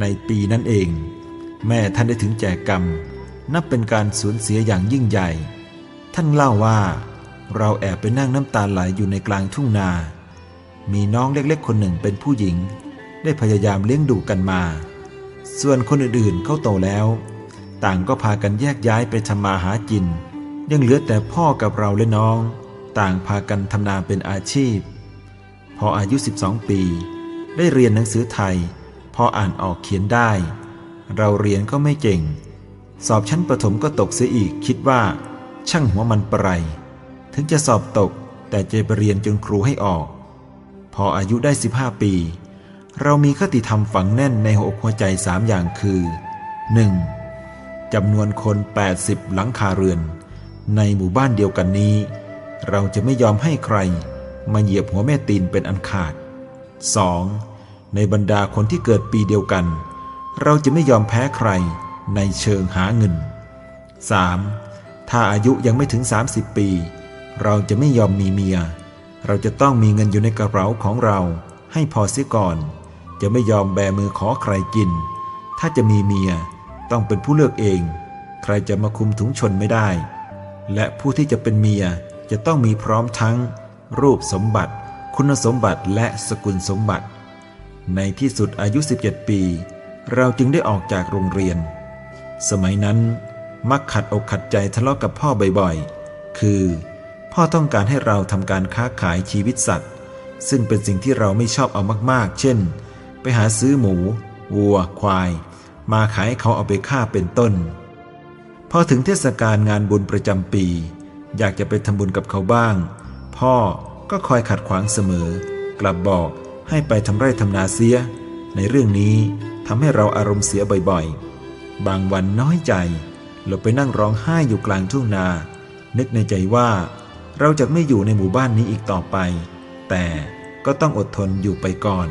ในปีนั้นเอง แม่ท่านได้ถึงแจกกรรม นับเป็นการสูญเสียอย่างยิ่งใหญ่ ท่านเล่าว่า เราแอบไปนั่งน้ำตาไหลอยู่ในกลางทุ่งนา มีน้องเล็กๆ คนหนึ่งเป็นผู้หญิง ได้พยายามเลี้ยงดูกันมา ส่วนคนอื่นๆเขาโตแล้ว ต่างก็พากันแยกย้ายไปทำมาหากิน ยังเหลือแต่พ่อกับเราและน้อง ต่างพากันทำนาเป็นอาชีพ พออายุ 12 ปี ได้เรียนหนังสือไทย ออ่านออกเขียนได้ เราเรียนก็ไม่เก่ง สอบชั้นประถมก็ตกเสียอีกคิดว่า ช่างหัวมันปะไรถึงจะสอบตกแต่จะไปเรียนจนครูให้ออก พออายุได้ 15 ปี เรามีคติธรรมฝังแน่นในหัวอกหัวใจสามอย่างคือ 1. จำนวนคน 80 หลังคาเรือน ในหมู่บ้านเดียวกันนี้ เราจะไม่ยอมให้ใคร มาเหยียบหัวแม่ตีนเป็นอันขาด 2. ในบรรดาคนที่เกิดปีเดียวกัน เราจะไม่ยอมแพ้ใครในเชิงหาเงิน 3. ถ้าอายุยังไม่ถึง 30 ปี เราจะไม่ยอมมีเมีย เราจะต้องมีเงินอยู่ในกระเป๋าของเราให้พอเสียก่อน จะไม่ยอมแบมือขอใครกิน ถ้าจะมีเมียต้องเป็นผู้เลือกเอง ใครจะมาคุมถุงชนไม่ได้ และผู้ที่จะเป็นเมียจะต้องมีพร้อมทั้ง รูปสมบัติ คุณสมบัติและสกุลสมบัติ ในที่สุดอายุ 17 ปี เราจึงได้ออกจากโรงเรียน สมัยนั้นมักขัดอกขัดใจทะเลาะกับพ่อบ่อยๆ คือ พ่อต้องการให้เราทำการค้าขายชีวิตสัตว์ ซึ่งเป็นสิ่งที่เราไม่ชอบเอามากๆ เช่น ไปหาซื้อหมู วัว ควาย มาขายให้เขาเอาไปฆ่าเป็นต้น พอถึงเทศกาลงานบุญประจำปี อยากจะไปทำบุญกับเขาบ้าง พ่อก็คอยขัดขวางเสมอ กลับบอก ให้ไปทำไร่ทำนาเสีย ในเรื่องนี้ทำให้เราอารมณ์เสียบ่อยๆ บางวันน้อยใจเราไปนั่งร้องไห้อยู่กลางทุ่งนา นึกในใจว่าเราจะไม่อยู่ในหมู่บ้านนี้อีกต่อไป แต่ก็ต้องอดทนอยู่ไปก่อน